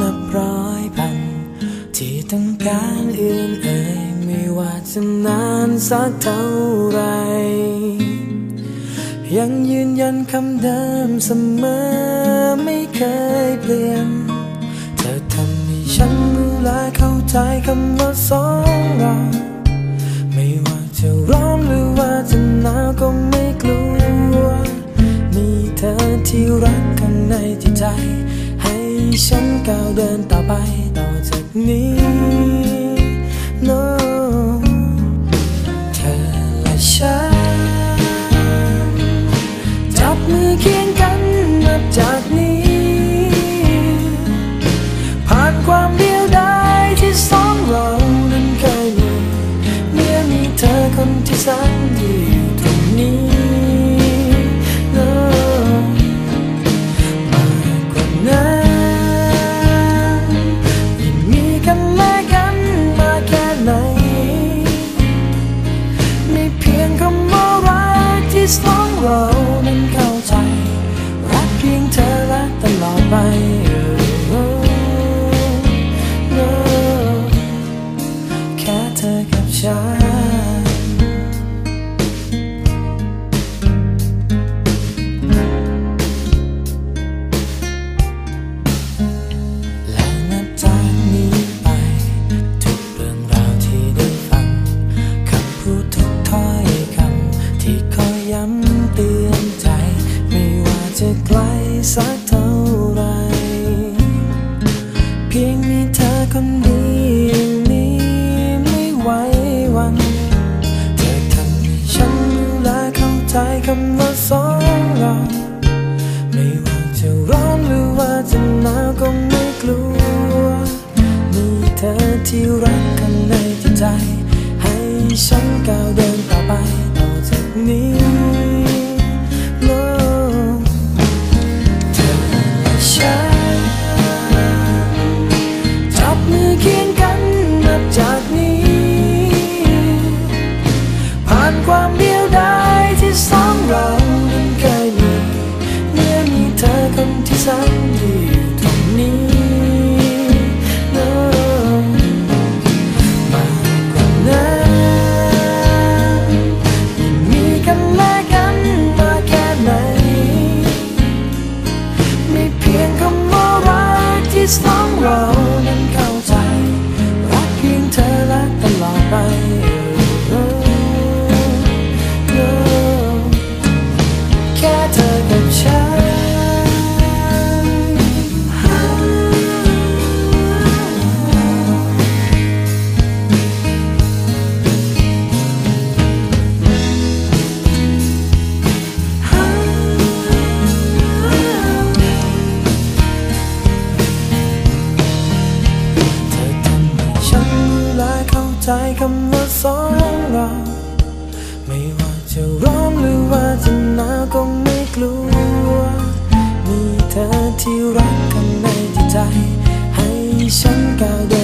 มาปล่อยพัน ที่ต้องการอื่นเอ่ยไม่ว่าจะนานสักเท่าไร ยังยืนยันคำเดิมเสมอไม่เคยเปลี่ยน เธอทำให้ฉันรู้และเข้าใจคำว่าสองเราไม่ว่าจะร้อนหรือว่าจะหนาวก็ไม่กลัวมีเธอที่รักข้างในจิตใจ ฉันก้าวเดินต่อไปต่อจากนี้ ที่สองเรานั้นเข้าใจ รักเพียงเธอและตลอดไปแค่เธอกับฉันำเตือนใจ ไม่ว่าจะไกลสักเท่าไร เพียงมีเธอคนเดียวนี้ไม่ไหววัน เธอทำให้ฉันรู้และเข้าใจคำว่า ความเดียวดายที่สองเรานั้นเคยมีเมื่อมีเธอคนที่สามที่อยู่ตรงนี้ No มาก ใจคำว่าสองเรา ไม่ว่าจะร้องหรือว่าจะหนาวก็ไม่กลัว มีเธอที่รักกันในใจ ให้ฉันก้าวเดิน